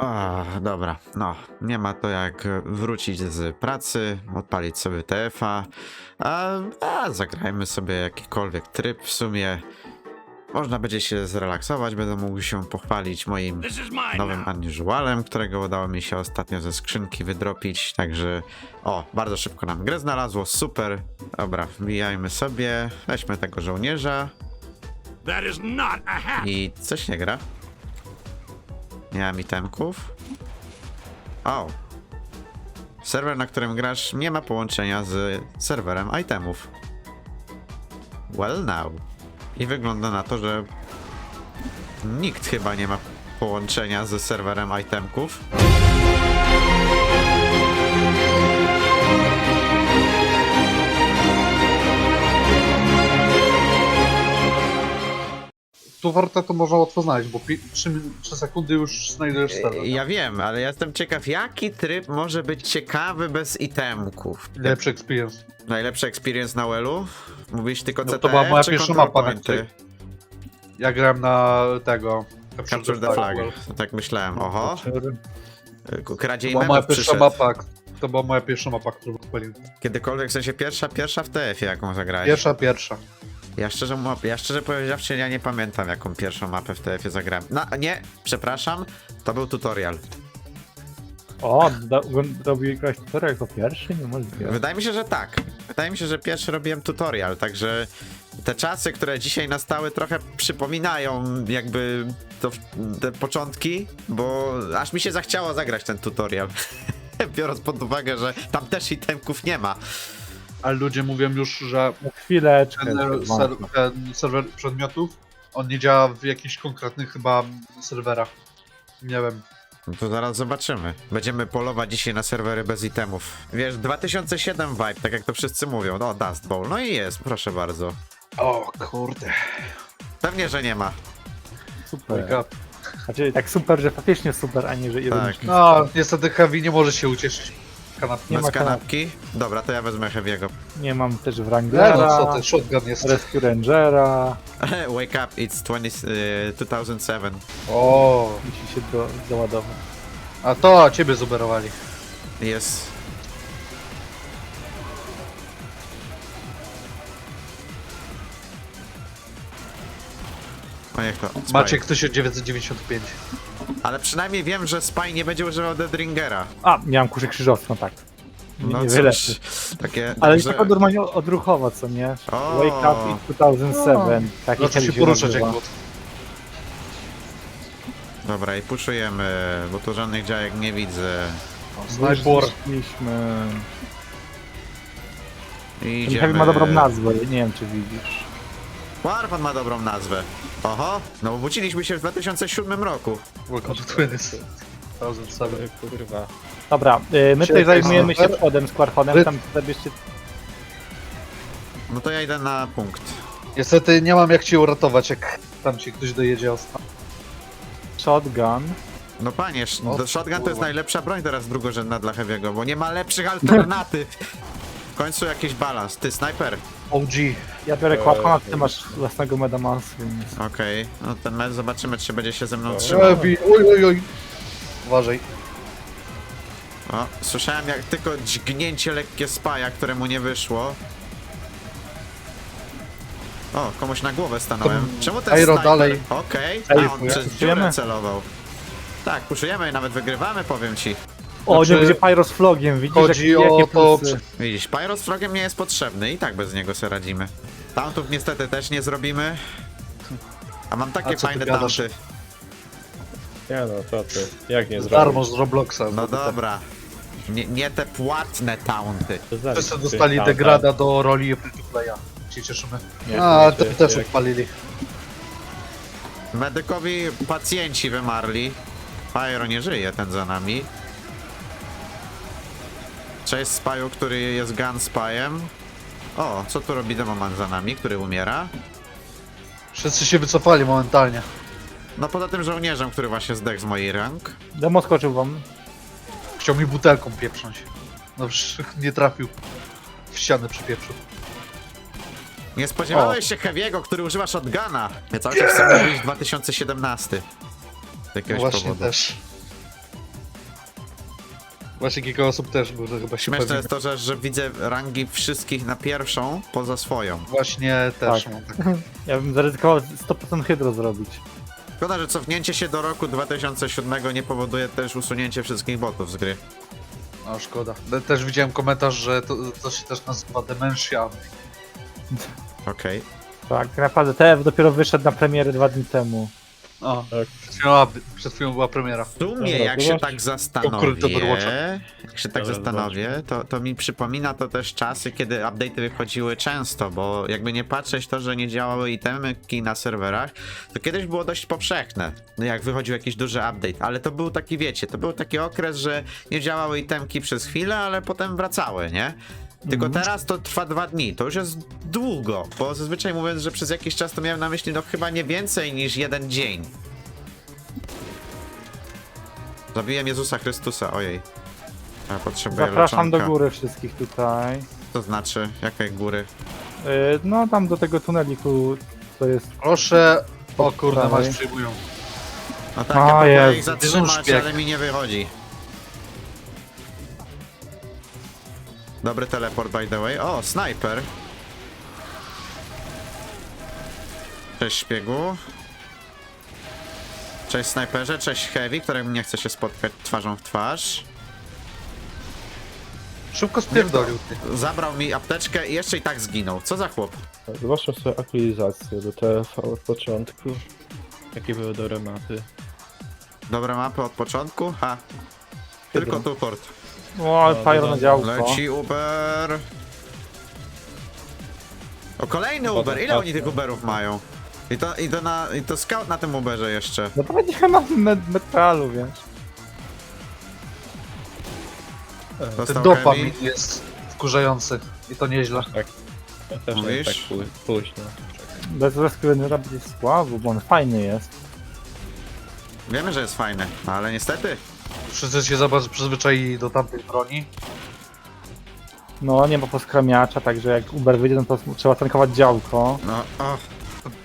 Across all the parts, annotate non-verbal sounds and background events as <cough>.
A, dobra, no, nie ma to jak wrócić z pracy, odpalić sobie TF-a, a, a zagrajmy sobie jakikolwiek tryb w sumie. Można będzie się zrelaksować, będę mógł się pochwalić moim nowym now. unusualem, którego udało mi się ostatnio ze skrzynki wydropić, także o, bardzo szybko nam grę znalazło, super. Dobra, wbijajmy sobie, weźmy tego żołnierza i coś nie gra. Nie mam itemków. O. Serwer, na którym grasz, nie ma połączenia z serwerem itemów. Well now. I wygląda na to, że nikt chyba nie ma połączenia z serwerem itemków. Tu warto to można łatwo znaleźć, bo 3, sekundy już znajdujesz serwer. Ja wiem, ale ja jestem ciekaw, jaki tryb może być ciekawy bez itemków. Lepszy experience. Najlepszy experience na Wellu? Mówisz tylko No, CTE to była moja czy pierwsza mapa, na której- Ja grałem na tego. Capture the flag. Tak myślałem. Oho. To Kradzie i była moja pierwsza mapa. To była moja pierwsza mapa, którą odpaliłem. Kiedykolwiek, w sensie pierwsza, pierwsza w TF-ie jaką zagrałeś? Pierwsza, pierwsza. Ja szczerze, ja szczerze powiedziawszy, ja nie pamiętam jaką pierwszą mapę w TF-ie zagrałem. No nie, przepraszam, to był tutorial. O, do, robił grać tutorial jako pierwszy? Nie możliwe. Wydaje mi się, że tak. Wydaje mi się, że pierwszy robiłem tutorial, także te czasy, które dzisiaj nastały, trochę przypominają jakby to, te początki, bo aż mi się zachciało zagrać ten tutorial. <laughs> Biorąc pod uwagę, że tam też itemków nie ma. Ale ludzie mówią już, że No chwileczkę. ten, ser, ten serwer przedmiotów, on nie działa w jakichś konkretnych chyba serwerach. Nie wiem. No to zaraz zobaczymy. Będziemy polować dzisiaj na serwery bez itemów. Wiesz, 2007 vibe, tak jak to wszyscy mówią. No, Dust Bowl. No i jest, proszę bardzo. O kurde. Pewnie, że nie ma. Super. Up. Znaczy tak super, że faktycznie super, a nie, że jeden Tak. No, niestety Heavy nie może się ucieszyć. Kanapki. Nie Bez ma kanapki. kanapki? Dobra, to ja wezmę Heavy'ego. Nie mam też Nie no, Wranglera, co ty, shotgun jest. Rescue Rangera, <laughs> Wake up, it's 20, y, 2007. O, musi się do, załadować. a to ciebie zuberowali. Jest. No niech to. Spy. Maciek 1995. Ale przynajmniej wiem, że Spy nie będzie używał Deadringera. A, miałem kuszę krzyżowca, tak. Nie, No niewiele. cóż, takie... Ale że- tak normalnie odruchowo, co nie? O. Wake up in 2007. Taki Zaczął się poruszać jak bot. Dobra, i puszujemy, bo tu żadnych działek nie widzę. Snajpor. Mieliśmy... I Ten idziemy... Heavy ma dobrą nazwę, nie wiem czy widzisz. Warfan ma dobrą nazwę. Oho, no obudziliśmy się w 2007 roku. Welcome to Twins. 2007. Kurwa. Dobra, y, my tutaj zajmujemy się przodem z Quarhonem, tam zabierzcie... No to ja idę na punkt. Niestety nie mam jak cię uratować, jak tam ci ktoś dojedzie ostatnio. Shotgun. No panie, sz- No, shotgun to jest kurwa. najlepsza broń teraz drugorzędna dla Heavy'ego, bo nie ma lepszych <laughs> alternatyw. W końcu jakiś balans. Ty, snajper. OG. Ja biorę Quarhona, ty masz własnego Medamansu, więc... Okej, no ten mecz zobaczymy, czy będzie się ze mną trzymał. Oj, oj, oj. Uważaj. O, słyszałem jak tylko dźgnięcie lekkie spaja, któremu nie wyszło. O, komuś na głowę stanąłem. Czemu ten Aero snajper? dalej. Okej, Ej, a on przez dziurę celował. Tak, puszujemy i nawet wygrywamy, powiem ci. O, Znaczy, nie będzie Pyro z flogiem, widzisz chodzi jakie, o jakie to- plusy. Widzisz, Pyro z frogiem nie jest potrzebny i tak bez niego sobie radzimy. Tauntów niestety też nie zrobimy. A mam takie A co ty fajne gadasz? taunty. Nie no, co ty? Jak nie Darmo z Robloxa. No dobra. Nie, nie te płatne taunty. To Wszyscy dostali degrada do roli free to playa. Się cieszymy. Nie, A, to te jest też odpalili. Medykowi pacjenci wymarli. Pyro nie żyje, ten za nami. Cześć Spaju, który jest gun spyem. O, co tu robi Demoman za nami, który umiera? Wszyscy się wycofali momentalnie. No poza tym żołnierzem, który właśnie zdechł z mojej rank. Demo skoczył wam. Chciał mi butelką pieprząć. No przecież nie trafił. W ścianę przypieprzył. Nie spodziewałeś się Heavy'ego, który używa shotguna. Ja cały czas chcę mówić <clears throat> 2017. Z jakiegoś właśnie powodu. też. Właśnie kilka osób też było, to chyba się Śmieszne jest to, że, że widzę rangi wszystkich na pierwszą poza swoją. Właśnie też Tak. mam tak. <laughs> Ja bym zaryzykował 100% hydro zrobić. Szkoda, że cofnięcie się do roku 2007 nie powoduje też usunięcie wszystkich botów z gry. No szkoda. Te- Też widziałem komentarz, że to, to się też nazywa Dementia. Okej. Tak, tak naprawdę TF dopiero wyszedł na premierę dwa dni temu. O, Tak. przed chwilą, przed chwilą była premiera. W sumie, Dobra, jak się tak zastanowię, Overwatcha. jak się tak Dobra, zastanowię, to, to mi przypomina to też czasy, kiedy update'y wychodziły często, bo jakby nie patrzeć to, że nie działały itemki na serwerach, to kiedyś było dość powszechne, no jak wychodził jakiś duży update, ale to był taki, wiecie, to był taki okres, że nie działały itemki przez chwilę, ale potem wracały, nie? Tylko Mhm. teraz to trwa dwa dni, to już jest długo, bo zazwyczaj mówiąc, że przez jakiś czas to miałem na myśli, no chyba nie więcej niż jeden dzień. Zabiłem Jezusa Chrystusa, ojej. Ja potrzebuję Zapraszam do leczonka. góry wszystkich tutaj. To znaczy, jakiej góry? Yy, no tam do tego tuneliku, to jest... Proszę. O kurde, masz przyjmują. No tak, O, ja próbuję Jezu, ich zatrzymać, szpieg. ale mi nie wychodzi. Dobry teleport, by the way. O, snajper. Cześć, szpiegu. Cześć, snajperze. Cześć, heavy, którym nie chce się spotkać twarzą w twarz. Szybko spierdolił ty. Zabrał mi apteczkę i jeszcze i tak zginął. Co za chłop? Zobaczmy sobie aktualizację do TF od początku. Jakie były dobre mapy. Dobre mapy od początku? Ha. Tylko tu port. O, ale No, fire na działko. Leci Uber. O, kolejny Uber. Ile oni tych Uberów mają? I to, i to, na, i to scout na tym Uberze jeszcze. No to będzie na met metalu, wiesz. Ten Dostał dopamin jest wkurzający. I to nieźle. Ja też nie Mówisz? tak pó- późno. Bez rescuera będzie bo on fajny jest. Wiemy, że jest fajny, no ale niestety. Wszyscy się za bardzo przyzwyczaili do tamtej broni. No, nie ma poskramiacza, także jak Uber wyjdzie, no to trzeba tankować działko. No, o,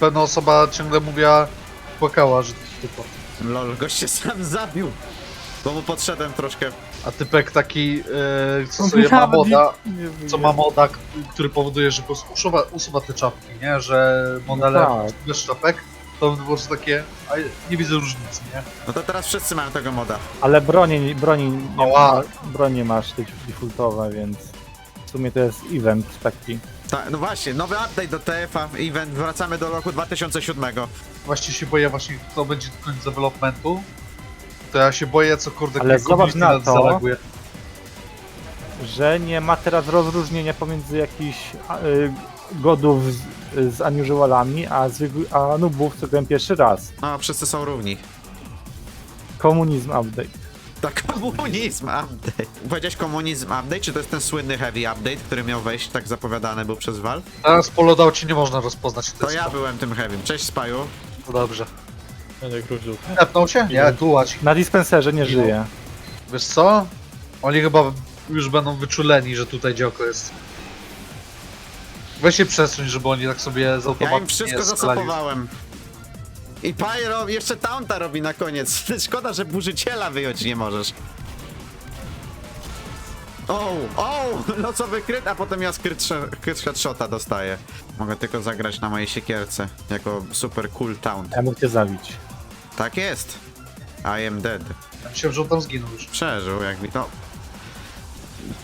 Pewna osoba ciągle mówiła, płakała, że tylko. lol, gość się sam zabił. Bo mu podszedłem troszkę. A typek taki, e, co sobie ma moda, co ma moda, k- który powoduje, że po prostu usuwa, usuwa te czapki, nie? Że modele No tak. bez czapek, to po prostu takie, a nie widzę różnicy, nie? No to teraz wszyscy mają tego moda. Ale broni, broni, nie Ała. ma, broni masz te defaultowe, więc w sumie to jest event taki. Tak, no właśnie, nowy update do TF-a, event, wracamy do roku 2007. Właśnie się boję właśnie, kto będzie koniec developmentu. To ja się boję, co kurde, Ale zobacz community na to. zareaguje. Że nie ma teraz rozróżnienia pomiędzy jakichś a, y, godów z, z unusualami, a, zwykły, a nubów, co grają pierwszy raz. No, wszyscy są równi. Komunizm update. Tak, <laughs> komunizm update. Powiedziałeś komunizm update, czy to jest ten słynny heavy update, który miał wejść, tak zapowiadany był przez Val? Teraz po loadoutie nie można rozpoznać. To ja byłem tym heavym. Cześć Spaju. To dobrze. Będę krużył. Tepnął się? Nie, tułać. Na dispenserze nie żyje. Wiesz co? Oni chyba już będą wyczuleni, że tutaj działko jest. Weź się przesuń, żeby oni tak sobie z Ja automatu im wszystko nie zasapowałem. I Pyro jeszcze taunta robi na koniec. <laughs> Szkoda, że burzyciela wyjąć nie możesz. O, o, nocowy kryt, a potem ja sh- kryt headshota dostaję. Mogę tylko zagrać na mojej siekierce, jako super cool taunt. Ja mógł cię zabić. Tak jest. I am dead. Ja myślałem, że on tam zginął już. Przeżył, jak mi to...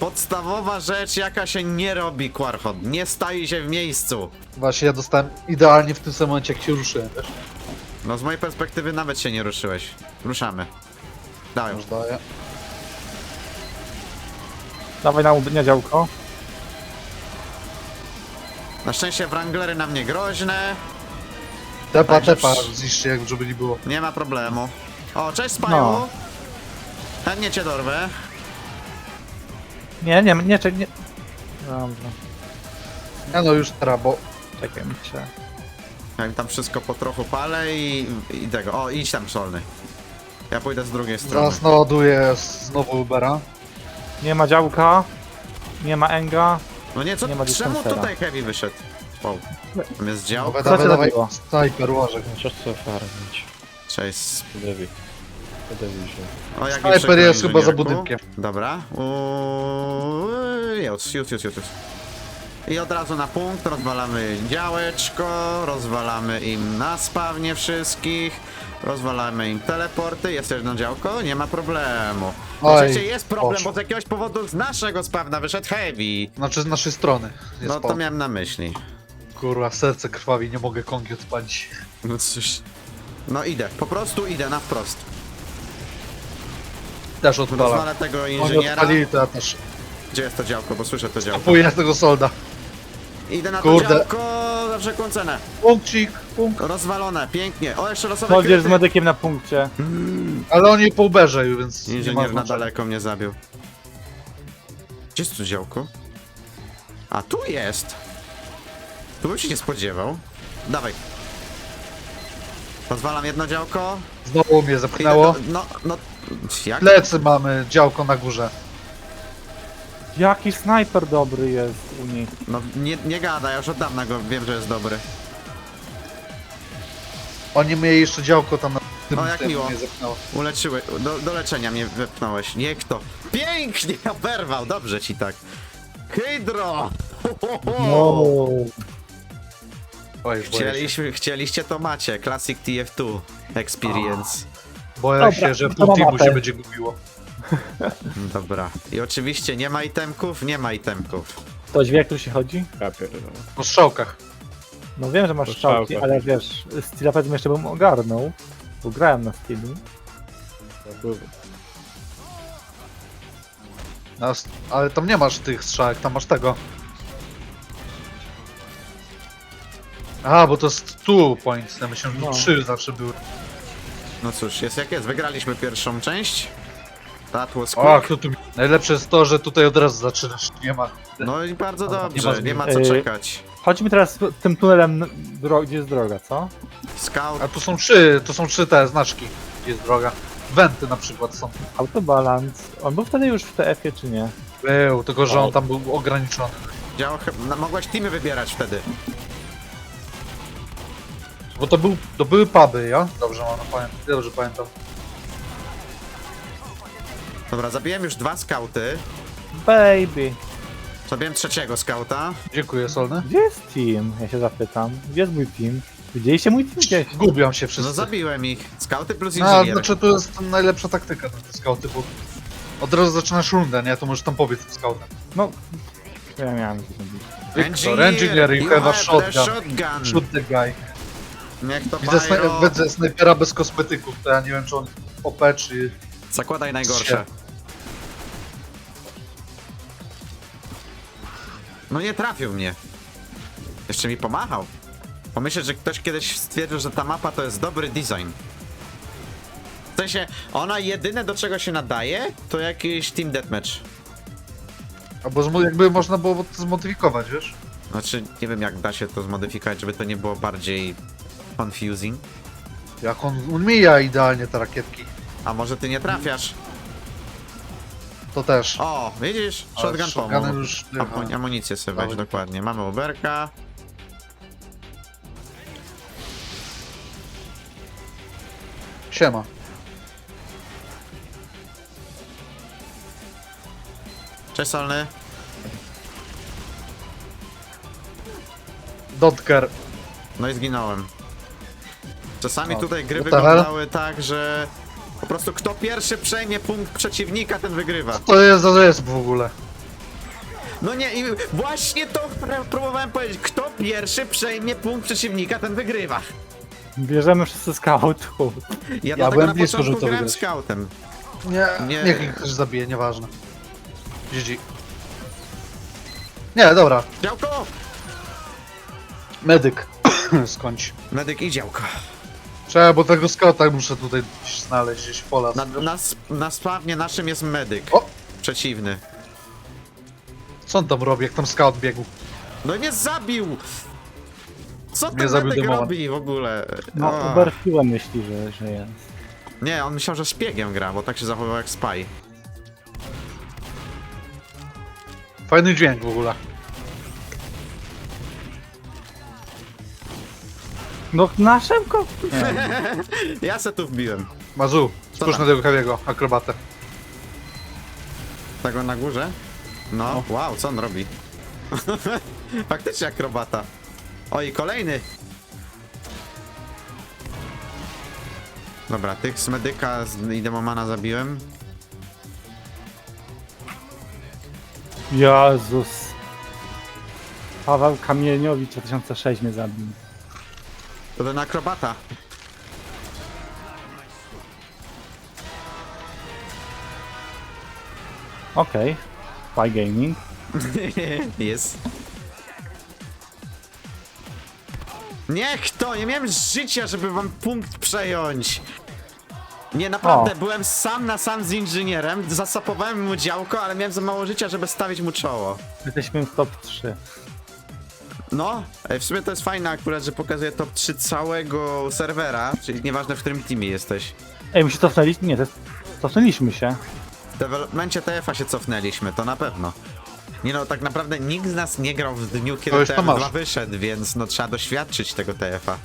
Podstawowa rzecz, jaka się nie robi, Quarhod. Nie staje się w miejscu. Właśnie ja dostałem idealnie w tym samym momencie, jak się ruszyłem też. No z mojej perspektywy nawet się nie ruszyłeś. Ruszamy. Dawaj. Już daję. Dawaj na, na działko. Na szczęście Wranglery nam nie groźne. Tepa, Także tepa, przy- zniszczy, jak żeby nie było. Nie ma problemu. O, cześć Spaju. No. Chętnie cię dorwę. Nie, nie, nie, czekaj, nie. Dobra, Ja no już teraz, bo czekaj, muszę. Ja im tam wszystko po trochu palę i, i tego. O, idź tam solny. Ja pójdę z drugiej strony. zaraz naładuję znowu Ubera. Nie ma działka. Nie ma enga. No nie, co? Nie ma Czemu dystansera. tutaj heavy wyszedł? Wow. Tam jest dział. Dawaj, Co dawaj, cię dawaj. zabiło? Snajper, łożek. Czas co farmić. Cześć. Będę widział. O, jak Snajper jest chyba za budynkiem. Dobra. Uuu, Już, już, już, już. już. I od razu na punkt rozwalamy działeczko, rozwalamy im na spawnie wszystkich, rozwalamy im teleporty, jest jedno działko, nie ma problemu. Oj, Oczywiście jest problem, poszło. bo z jakiegoś powodu z naszego spawna wyszedł Heavy. Znaczy z naszej strony. Jest No to miałem na myśli. Kurwa, serce krwawi, nie mogę kongi odpalić. No cóż. No idę, po prostu idę na wprost. Też odpalam. Rozwalę tego Oni inżyniera. odpalili, to ja też. Gdzie jest to działko, bo słyszę to działko. Kupuję tego solda. Idę na to Kurde. działko za wszelką cenę. Punkcik, punkt. Rozwalone, pięknie. O, jeszcze losowe Chodzisz z kryty. medykiem na punkcie. Ale oni po Uberze, więc nie ma Inżynier na znaczenia. daleko mnie zabił. Gdzie jest tu działko? A, tu jest! Tu bym się nie spodziewał. Dawaj. Pozwalam jedno działko. Znowu mnie Idę do- No, no... Jak? Plecy mamy, działko na górze. Jaki snajper dobry jest u nich. No, nie, nie gada, ja już od dawna go wiem, że jest dobry. Oni mieli jeszcze działko tam na tym, O, jak tym miło. mnie zepchnęło. Uleczyły, do, do leczenia mnie wepchnąłeś. Nie kto. Pięknie <laughs> oberwał, dobrze ci tak. Hydro! Ho. Oj, boję się. Chcieliśmy, chcieliście to macie, Classic TF2 Experience. Boję Dobra, się, że to pół mam teamu mapę. się będzie gubiło. <laughs> Dobra. I oczywiście nie ma itemków, nie ma itemków. Ktoś wie, jak tu się chodzi? Ja pierdolę. Po strzałkach. No wiem, że masz To strzałki, strzałka. ale wiesz, Stila powiedzmy jeszcze bym ogarnął, bo grałem na Stilu. Nas- Ale tam nie masz tych strzałek, tam masz tego. A, bo to jest two points. Ja myślałem, że No. trzy zawsze były. No cóż, jest jak jest. Wygraliśmy pierwszą część. That was O, quick. kto tu... Najlepsze jest to, że tutaj od razu zaczynasz. Nie ma. No i bardzo Dobra, nie dobrze, ma nie ma co Yy, czekać. Chodźmy teraz tym tunelem, dro- gdzie jest droga, co? Scout, A tu są trzy, to są trzy te znaczki. Gdzie jest droga. Wenty na przykład są. Autobalans. On był wtedy już w TF-ie, czy nie? Był, tylko że on tam był ograniczony. działa, no, mogłaś teamy wybierać wtedy. Bo to, był, to były puby, ja? Dobrze mam pamiętam. Dobrze pamiętam. Dobra, zabiłem już dwa skauty. Baby. Zabiłem trzeciego skauta. Dziękuję, Solny. Gdzie jest team? Ja się zapytam. Gdzie jest mój team? Widzieliście mój team gdzieś? Gubią się No wszyscy. zabiłem ich. Skauty plus No, inżynier. znaczy to jest najlepsza taktyka na te skauty, bo od razu zaczynasz rundę, nie? To możesz tam powiedz tym skautem. No, ja miałem zrobić? Victor, engineer, you have a the shotgun. Shoot the guy. Niech to Widzę, sna pyro. widzę snajpera bez kosmetyków, to ja nie wiem czy on OP czy... Zakładaj najgorsze. No nie trafił mnie. Jeszcze mi pomachał. Pomyśleć, że ktoś kiedyś stwierdził, że ta mapa to jest dobry design. W sensie, ona jedyne do czego się nadaje, to jakiś team deathmatch. Albo jakby można było to zmodyfikować, wiesz? Znaczy, nie wiem jak da się to zmodyfikować, żeby to nie było bardziej confusing. Jak on umija idealnie te rakietki. A może ty nie trafiasz? To też. O, widzisz? Ale Shotgun shotgunem pomógł. już... Amu- Amunicję sobie weź, Dawaj. dokładnie. Mamy uberka. Siema. Cześć Solny. Dotker. No i zginąłem. Czasami tutaj gry what the hell? wyglądały tak, że po prostu kto pierwszy przejmie punkt przeciwnika, ten wygrywa. To jest za jest w ogóle. No nie, i właśnie to pr- próbowałem powiedzieć. Kto pierwszy przejmie punkt przeciwnika, ten wygrywa. Bierzemy wszyscy scoutów. Ja, dlatego byłem na blisko, początku żeby to grałem wygrać. scoutem. Nie, Nie. niech ich ktoś zabije, nieważne. GG. Nie, dobra. Działko! Medyk. <coughs> Skończ. Medyk i działko. Trzeba, bo tego skauta muszę tutaj gdzieś znaleźć, gdzieś pola. Na, na, sp- na spawnie naszym jest medyk. O! Przeciwny. Co on tam robi, jak tam scout biegł? No i mnie zabił! Co Mnie ten zabił medyk demoman. robi w ogóle? No, O. Uberfiłem myśli, że, że jest. Nie, on myślał, że szpiegiem gra, bo tak się zachowywał jak spy. Fajny dźwięk w ogóle. No naszym ko... Nie. <laughs> Ja se tu wbiłem. Mazu, spójrz na tego Kawiego, akrobatę. Tego na górze? No, wow, co on robi? <laughs> Faktycznie akrobata. O, i kolejny. Dobra, tych z medyka z- i demomana zabiłem. Jezus. Paweł Kamieniowicz 2006 mnie zabił. To ten akrobata. Okej. Okay. Spy Gaming. <laughs> Jest. Niech to! Nie miałem życia, żeby wam punkt przejąć! Nie, naprawdę, O. byłem sam na sam z inżynierem, zasapowałem mu działko, ale miałem za mało życia, żeby stawić mu czoło. Jesteśmy w top 3. No, e, w sumie to jest fajne akurat, że pokazuje top 3 całego serwera, czyli nieważne w którym teamie jesteś. Ej, my się cofnęliśmy? Nie, to jest... cofnęliśmy się. W developmencie TF-a się cofnęliśmy, to na pewno. Nie no, tak naprawdę nikt z nas nie grał w dniu, kiedy To już to TF2 masz. wyszedł, więc no trzeba doświadczyć tego TF-a.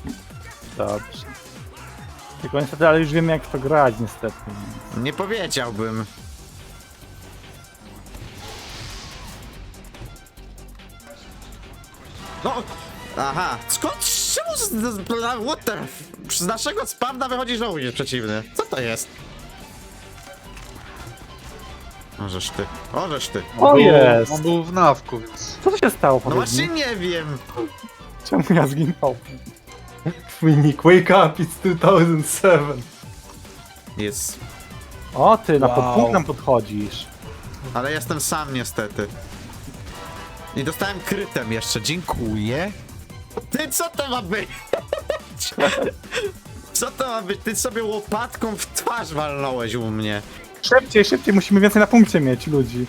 Dobrze. Tylko niestety, ale już wiemy jak to grać niestety. Nie powiedziałbym. No, aha, skąd, czemu z, z, what the, z naszego spawna wychodzi żołnierz przeciwny? Co to jest? Ożeż ty, ożeż ty. O Był- jest! On był w nawku, więc... Co to się stało No powiedz mi? właśnie nie wiem. Czemu ja zginął? Twój nick, wake up, it's 2007. Jest, O ty, na Wow. podpunkt nam podchodzisz. ale jestem sam niestety. I dostałem krytem jeszcze, dziękuję. Ty, co to ma być? <laughs> Co to ma być? Ty sobie łopatką w twarz walnąłeś u mnie. Szybciej, szybciej, musimy więcej na punkcie mieć ludzi.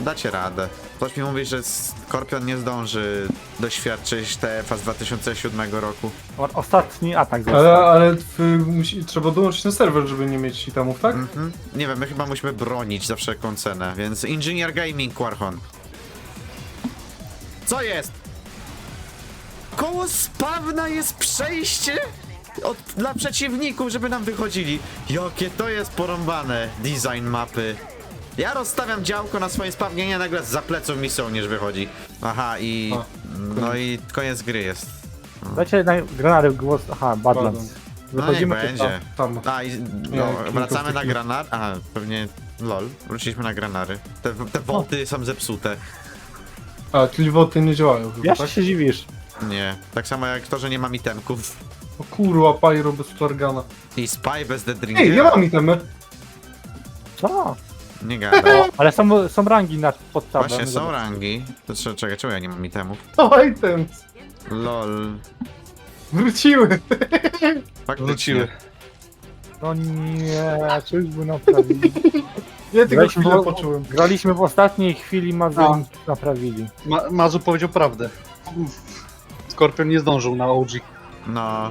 Dacie radę. Ktoś mi mówi, że Skorpion nie zdąży doświadczyć TF-a z 2007 roku. O, ostatni atak Ale, został. ale y, musi, trzeba dołączyć na serwer, żeby nie mieć itemów, tak? Mhm. Nie wiem, my chyba musimy bronić za wszelką cenę, więc Engineer Gaming Quarhon. Co jest? Koło spawna jest przejście od, dla przeciwników, żeby nam wychodzili. Jakie to jest porąbane design mapy. Ja rozstawiam działko na swoim spawnie, nie nagle za pleców mi sołnierz wychodzi. Aha, i... O, No i koniec gry jest. Dajcie na granary głos. Aha, Badlands. No niech będzie. Tam. A, i, no, Nie, wracamy na tych- granar. Aha, pewnie lol. Wróciliśmy na granary. Te, te woty są zepsute. A, czyli woty nie działają chyba, Jeszcze tak? się dziwisz. Nie. Tak samo jak to, że nie mam itemków. O kurwa, pyro bez flargana. I spy bez the drink. Ej, ja mam itemy. Co? Nie <laughs> gadaj. Ale są, są rangi na pod tabem. Właśnie są Zobacz. rangi. To trzeba, czekaj, czemu ja nie mam itemów? O, items. Lol. Wróciły. Faktycznie. Wróciły. No nie, czyżby naprawili. <laughs> Ja tylko Graliśmy chwilę w- poczułem. Graliśmy w ostatniej chwili, Mazur naprawili. Ma Mazu powiedział prawdę. Skorpion nie zdążył na OG. No.